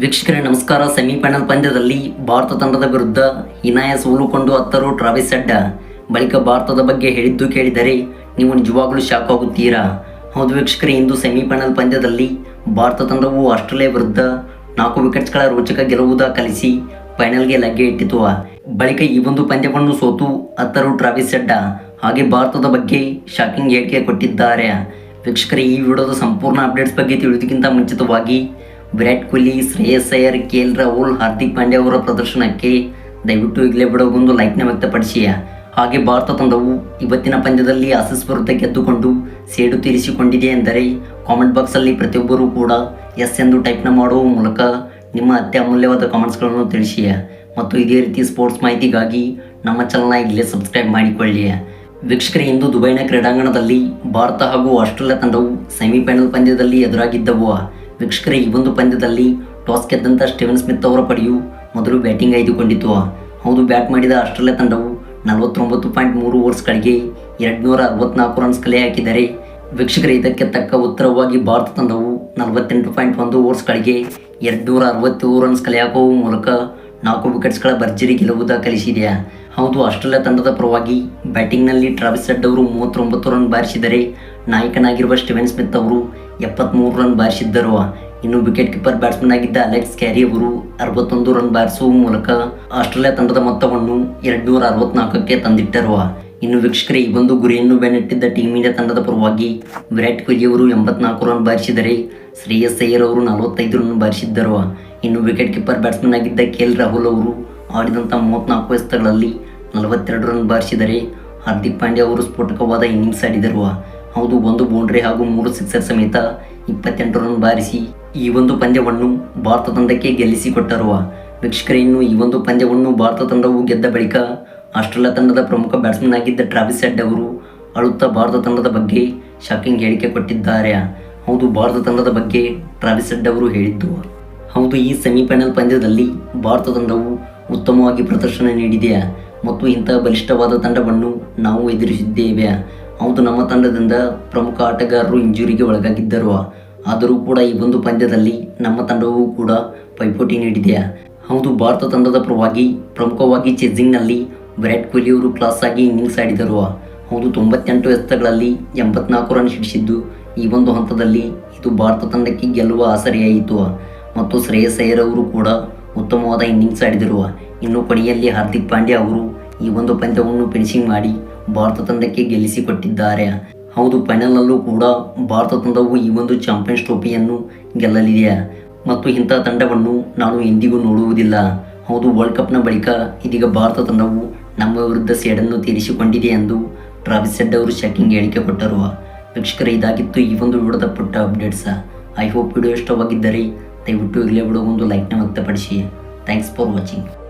ವೀಕ್ಷಕರೇ, ನಮಸ್ಕಾರ. ಸೆಮಿಫೈನಲ್ ಪಂದ್ಯದಲ್ಲಿ ಭಾರತ ತಂಡದ ವಿರುದ್ಧ ಹೀನಾಯ ಸೋಲುಕೊಂಡು ಹತ್ತರು ಟ್ರಾವಿಸ್ ಅಡ್ಡ. ಬಳಿಕ ಭಾರತದ ಬಗ್ಗೆ ಹೇಳಿದ್ದು ಕೇಳಿದರೆ ನೀವು ನಿಜವಾಗಲೂ ಶಾಕ್ ಆಗುತ್ತೀರಾ? ಹೌದು ವೀಕ್ಷಕರೇ, ಇಂದು ಸೆಮಿಫೈನಲ್ ಪಂದ್ಯದಲ್ಲಿ ಭಾರತ ತಂಡವು ಆಸ್ಟ್ರೇಲಿಯಾ ವಿರುದ್ಧ ನಾಲ್ಕು ವಿಕೆಟ್ಸ್ಗಳ ರೋಚಕ ಗೆಲುವು ದಾಖಲಿಸಿ ಫೈನಲ್ಗೆ ಲಗ್ಗೆ ಇಟ್ಟಿತು. ಬಳಿಕ ಈ ಒಂದು ಪಂದ್ಯವನ್ನು ಸೋತು ಹತ್ತರು ಟ್ರಾವಿಸ್ ಅಡ್ಡ. ಹಾಗೆ ಭಾರತದ ಬಗ್ಗೆ ಶಾಕಿಂಗ್ ಹೇಳಿಕೆ ಕೊಟ್ಟಿದ್ದಾರೆ. ವೀಕ್ಷಕರೇ, ಈ ವಿಡಿಯೋದ ಸಂಪೂರ್ಣ ಅಪ್ಡೇಟ್ಸ್ ಬಗ್ಗೆ ತಿಳಿಯೋದಕ್ಕಿಂತ ಮುಂಚಿತವಾಗಿ ವಿರಾಟ್ ಕೊಹ್ಲಿ, ಶ್ರೇಯಸ್ ಅಯ್ಯರ್, ಕೆ ಎಲ್ ರಾಹುಲ್, ಹಾರ್ದಿಕ್ ಪಾಂಡ್ಯ ಅವರ ಪ್ರದರ್ಶನಕ್ಕೆ ದಯವಿಟ್ಟು ಈಗಲೇ ಬಿಡೋಗೊಂದು ಲೈಕ್ನ ವ್ಯಕ್ತಪಡಿಸಿಯ? ಹಾಗೆ ಭಾರತ ತಂಡವು ಇವತ್ತಿನ ಪಂದ್ಯದಲ್ಲಿ ಆಸೀಸ್ ವಿರುದ್ಧ ಗೆದ್ದುಕೊಂಡು ಸೇಡು ತೀರಿಸಿಕೊಂಡಿದೆ ಎಂದರೆ ಕಾಮೆಂಟ್ ಬಾಕ್ಸಲ್ಲಿ ಪ್ರತಿಯೊಬ್ಬರೂ ಕೂಡ ಎಸ್ ಎಂದು ಟೈಪ್ನ ಮಾಡುವ ಮೂಲಕ ನಿಮ್ಮ ಅತ್ಯಮೂಲ್ಯವಾದ ಕಾಮೆಂಟ್ಸ್ಗಳನ್ನು ತಿಳಿಸಿಯ? ಮತ್ತು ಇದೇ ರೀತಿ ಸ್ಪೋರ್ಟ್ಸ್ ಮಾಹಿತಿಗಾಗಿ ನಮ್ಮ ಚಾನಲ್ನ ಈಗಲೇ ಸಬ್ಸ್ಕ್ರೈಬ್ ಮಾಡಿಕೊಳ್ಳಿ ವೀಕ್ಷಕರೇ, ಇಂದು ದುಬೈನ ಕ್ರೀಡಾಂಗಣದಲ್ಲಿ ಭಾರತ ಹಾಗೂ ಆಸ್ಟ್ರೇಲಿಯಾ ತಂಡವು ಸೆಮಿಫೈನಲ್ ಪಂದ್ಯದಲ್ಲಿ ಎದುರಾಗಿದ್ದವು. ವೀಕ್ಷಕರೇ, ಈ ಒಂದು ಪಂದ್ಯದಲ್ಲಿ ಟಾಸ್ ಗೆದ್ದಂಥ ಸ್ಟೀವನ್ ಸ್ಮಿತ್ ಅವರ ಪಡೆಯು ಮೊದಲು ಬ್ಯಾಟಿಂಗ್ ಆಯ್ದುಕೊಂಡಿತ್ತು ಹೌದು, ಬ್ಯಾಟ್ ಮಾಡಿದ ಆಸ್ಟ್ರೇಲಿಯಾ ತಂಡವು ನಲವತ್ತೊಂಬತ್ತು ಪಾಯಿಂಟ್ ಮೂರು ಓವರ್ಸ್ಗಳಿಗೆ ಎರಡುನೂರ ಅರವತ್ನಾಲ್ಕು ರನ್ಸ್ ಕಲೆ ಹಾಕಿದರೆ. ವೀಕ್ಷಕರೇ, ಇದಕ್ಕೆ ತಕ್ಕ ಉತ್ತರವಾಗಿ ಭಾರತ ತಂಡವು ನಲವತ್ತೆಂಟು ಪಾಯಿಂಟ್ ಒಂದು ಓವರ್ಸ್ಗಳಿಗೆ ಎರಡುನೂರ ಅರವತ್ತೇಳು ರನ್ಸ್ ಕಲೆ ಹಾಕುವ ಮೂಲಕ ನಾಲ್ಕು ವಿಕೆಟ್ಸ್ಗಳ ಭರ್ಜರಿ ಗೆಲುವು ದಾಖಲಿಸಿದೆ ಹೌದು, ಆಸ್ಟ್ರೇಲಿಯಾ ತಂಡದ ಪರವಾಗಿ ಬ್ಯಾಟಿಂಗ್ನಲ್ಲಿ ಟ್ರಾವಿಸ್ ಹೆಡ್ ಅವರು ಮೂವತ್ತೊಂಬತ್ತು ರನ್ ಬಾರಿಸಿದರೆ ನಾಯಕನಾಗಿರುವ ಸ್ಟೀವನ್ ಸ್ಮಿತ್ ಅವರು ಎಪ್ಪತ್ತ್ಮೂರು ರನ್ ಬಾರಿಸಿದ್ದರು ಇನ್ನು ವಿಕೆಟ್ ಕೀಪರ್ ಬ್ಯಾಟ್ಸ್ಮನ್ ಆಗಿದ್ದ ಅಲೆಕ್ಸ್ ಕ್ಯಾರಿ ಅವರು ಅರವತ್ತೊಂದು ರನ್ ಬಾರಿಸುವ ಮೂಲಕ ಆಸ್ಟ್ರೇಲಿಯಾ ತಂಡದ ಮೊತ್ತವನ್ನು ಎರಡುನೂರ ಅರವತ್ನಾಲ್ಕಕ್ಕೆ ತಂದಿಟ್ಟರು ಇನ್ನು ವೀಕ್ಷಕರೇ, ಈ ಒಂದು ಗುರಿಯನ್ನು ಬೆನ್ನಟ್ಟಿದ್ದ ಟೀಮ್ ಇಂಡಿಯಾ ತಂಡದ ಪರವಾಗಿ ವಿರಾಟ್ ಕೊಹ್ಲಿ ಅವರು ಎಂಬತ್ನಾಲ್ಕು ರನ್ ಬಾರಿಸಿದರೆ ಶ್ರೇಯಸ್ ಅಯ್ಯರ್ ಅವರು ನಲವತ್ತೈದು ರನ್ ಬಾರಿಸಿದ್ದರು ಇನ್ನು ವಿಕೆಟ್ ಕೀಪರ್ ಬ್ಯಾಟ್ಸ್ಮನ್ ಆಗಿದ್ದ ಕೆ ಎಲ್ ರಾಹುಲ್ ಅವರು ಆಡಿದಂಥ ಮೂವತ್ನಾಲ್ಕು ಎಸೆತಗಳಲ್ಲಿ ನಲವತ್ತೆರಡು ರನ್ ಬಾರಿಸಿದರೆ ಹಾರ್ದಿಕ್ ಪಾಂಡ್ಯ ಅವರು ಸ್ಫೋಟಕವಾದ ಇನ್ನಿಂಗ್ಸ್ ಆಡಿದರು ಹೌದು, ಒಂದು ಬೌಂಡ್ರಿ ಹಾಗೂ ಮೂರು ಸಿಕ್ಸರ್ ಸಮೇತ ಇಪ್ಪತ್ತೆಂಟು ರನ್ ಬಾರಿಸಿ ಈ ಒಂದು ಪಂದ್ಯವನ್ನು ಭಾರತ ತಂಡಕ್ಕೆ ಗೆಲ್ಲಿಸಿಕೊಟ್ಟರು ವೀಕ್ಷಕರೇ, ಇನ್ನು ಈ ಒಂದು ಪಂದ್ಯವನ್ನು ಭಾರತ ತಂಡವು ಗೆದ್ದ ಬಳಿಕ ಆಸ್ಟ್ರೇಲಿಯಾ ತಂಡದ ಪ್ರಮುಖ ಬ್ಯಾಟ್ಸ್ಮನ್ ಆಗಿದ್ದ ಟ್ರಾವಿಸ್ ಹೆಡ್ ಅವರು ಅಳುತ್ತಾ ಭಾರತ ತಂಡದ ಬಗ್ಗೆ ಶಾಕಿಂಗ್ ಹೇಳಿಕೆ ಕೊಟ್ಟಿದ್ದಾರೆ. ಹೌದು, ಭಾರತ ತಂಡದ ಬಗ್ಗೆ ಟ್ರಾವಿಸ್ ಹೆಡ್ ಅವರು ಹೇಳಿದ್ದು. ಹೌದು, ಈ ಸೆಮಿಫೈನಲ್ ಪಂದ್ಯದಲ್ಲಿ ಭಾರತ ತಂಡವು ಉತ್ತಮವಾಗಿ ಪ್ರದರ್ಶನ ನೀಡಿದೆ ಮತ್ತು ಇಂತಹ ಬಲಿಷ್ಠವಾದ ತಂಡವನ್ನು ನಾವು ಎದುರಿಸಿದ್ದೇವೆ. ಹೌದು, ನಮ್ಮ ತಂಡದಿಂದ ಪ್ರಮುಖ ಆಟಗಾರರು ಇಂಜುರಿಗೆ ಒಳಗಾಗಿದ್ದರು. ಆದರೂ ಕೂಡ ಈ ಒಂದು ಪಂದ್ಯದಲ್ಲಿ ನಮ್ಮ ತಂಡವು ಕೂಡ ಪೈಪೋಟಿ ನೀಡಿದೆ. ಹೌದು, ಭಾರತ ತಂಡದ ಪರವಾಗಿ ಪ್ರಮುಖವಾಗಿ ಚೆಸ್ಸಿಂಗ್ನಲ್ಲಿ ವಿರಾಟ್ ಕೊಹ್ಲಿ ಅವರು ಕ್ಲಾಸ್ ಆಗಿ ಇನ್ನಿಂಗ್ಸ್ ಆಡಿದರು. ಹೌದು, ತೊಂಬತ್ತೆಂಟು ಎಸೆತಗಳಲ್ಲಿ ಎಂಬತ್ನಾಲ್ಕು ರನ್ ಸಿಡಿಸಿದ್ದು ಈ ಒಂದು ಹಂತದಲ್ಲಿ ಇದು ಭಾರತ ತಂಡಕ್ಕೆ ಗೆಲ್ಲುವ ಆಸರೆಯಾಯಿತು. ಮತ್ತು ಶ್ರೇಯಸ್ ಅಯ್ಯರ್ ಅವರು ಕೂಡ ಉತ್ತಮವಾದ ಇನ್ನಿಂಗ್ಸ್ ಆಡಿದರು. ಇನ್ನು ಕೊನೆಯಲ್ಲಿ ಹಾರ್ದಿಕ್ ಪಾಂಡ್ಯ ಅವರು ಈ ಒಂದು ಪಂದ್ಯವನ್ನು ಫಿನಿಶಿಂಗ್ ಮಾಡಿ ಭಾರತ ತಂಡಕ್ಕೆ ಗೆಲ್ಲಿಸಿಕೊಟ್ಟಿದ್ದಾರೆ. ಹೌದು, ಫೈನಲ್ನಲ್ಲೂ ಕೂಡ ಭಾರತ ತಂಡವು ಈ ಒಂದು ಚಾಂಪಿಯನ್ಸ್ ಟ್ರೋಫಿಯನ್ನು ಗೆಲ್ಲಲಿದೆ. ಮತ್ತು ಇಂಥ ತಂಡವನ್ನು ನಾನು ಎಂದಿಗೂ ನೋಡುವುದಿಲ್ಲ. ಹೌದು ವರ್ಲ್ಡ್ ಕಪ್ನ ಬಳಿಕ ಇದೀಗ ಭಾರತ ತಂಡವು ನಮ್ಮ ವಿರುದ್ಧ ಸೇಡನ್ನು ತೀರಿಸಿಕೊಂಡಿದೆ ಎಂದು ಟ್ರಾವಿಸ್ ಸೆಡ್ ಅವರು ಶಾಕಿಂಗ್ ಹೇಳಿಕೆ ಕೊಟ್ಟರು. ವೀಕ್ಷಕರ, ಇದಾಗಿತ್ತು ಈ ಒಂದು ವಿಡಿಯೋದ ಪುಟ್ಟ ಅಪ್ಡೇಟ್ಸ. ಐ ಹೋಪ್ ವಿಡಿಯೋ ಇಷ್ಟವಾಗಿದ್ದರೆ ದಯವಿಟ್ಟು ಇಲ್ಲೇ ಬಿಡೋ, ಒಂದು ಲೈಕ್ನ ವ್ಯಕ್ತಪಡಿಸಿ. Thanks for watching.